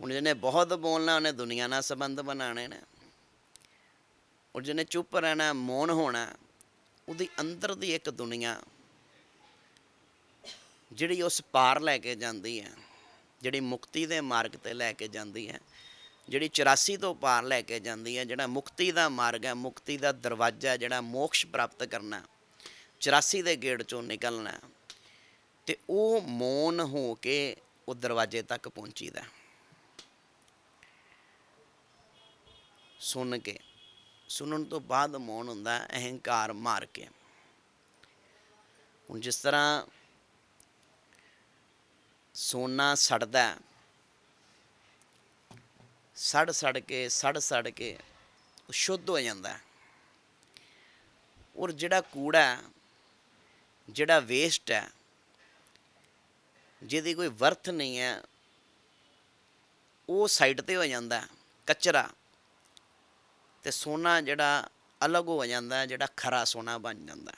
ਹੁਣ ਜਿਹਨੇ ਬਹੁਤ ਬੋਲਣਾ ਉਹਨੇ ਦੁਨੀਆ ਨਾਲ ਸੰਬੰਧ ਬਣਾਉਣੇ ਨੇ ਔਰ ਜਿਹਨੇ ਚੁੱਪ ਰਹਿਣਾ ਮੌਨ ਹੋਣਾ ਉਹਦੀ ਅੰਦਰ ਦੀ ਇੱਕ ਦੁਨੀਆ ਜਿਹੜੀ ਉਸ ਪਾਰ ਲੈ ਕੇ ਜਾਂਦੀ ਹੈ ਜਿਹੜੀ ਮੁਕਤੀ ਦੇ ਮਾਰਗ ਤੇ ਲੈ ਕੇ ਜਾਂਦੀ ਹੈ ਜਿਹੜੀ 84 ਤੋਂ ਪਾਰ ਲੈ ਕੇ ਜਾਂਦੀ ਹੈ ਜਿਹੜਾ ਮੁਕਤੀ ਦਾ ਮਾਰਗ ਹੈ ਮੁਕਤੀ ਦਾ ਦਰਵਾਜ਼ਾ ਹੈ, ਜਿਹੜਾ ਮੋਕਸ਼ ਪ੍ਰਾਪਤ ਕਰਨਾ 84 ਦੇ ਗੇੜ ਚੋਂ ਨਿਕਲਣਾ ਹੈ। ਤੇ ਉਹ ਮੌਨ ਹੋ ਕੇ ਉਹ ਦਰਵਾਜ਼ੇ ਤੱਕ ਪਹੁੰਚੀਦਾ ਸੁਣ ਕੇ। ਸੁਣਨ ਤੋਂ ਬਾਅਦ ਮੌਨ ਹੁੰਦਾ ਅਹੰਕਾਰ ਮਾਰ ਕੇ। ਹੁਣ ਜਿਸ ਤਰ੍ਹਾਂ ਸੋਨਾ ਸੜਦਾ ਸੜ ਸੜ ਕੇ, ਸੜ ਸੜ ਕੇ ਉਹ ਸ਼ੁੱਧ ਹੋ ਜਾਂਦਾ ਔਰ ਜਿਹੜਾ ਕੂੜਾ ਜਿਹੜਾ ਵੇਸਟ ਹੈ, ਜਿਹਦੀ ਕੋਈ ਵਰਥ ਨਹੀਂ ਹੈ, ਉਹ ਸਾਈਡ ਤੇ ਹੋ ਜਾਂਦਾ ਕਚਰਾ। ਤੇ ਸੋਨਾ ਜਿਹੜਾ ਅਲੱਗ ਹੋ ਜਾਂਦਾ ਜਿਹੜਾ ਖਰਾ ਸੋਨਾ ਬਣ ਜਾਂਦਾ।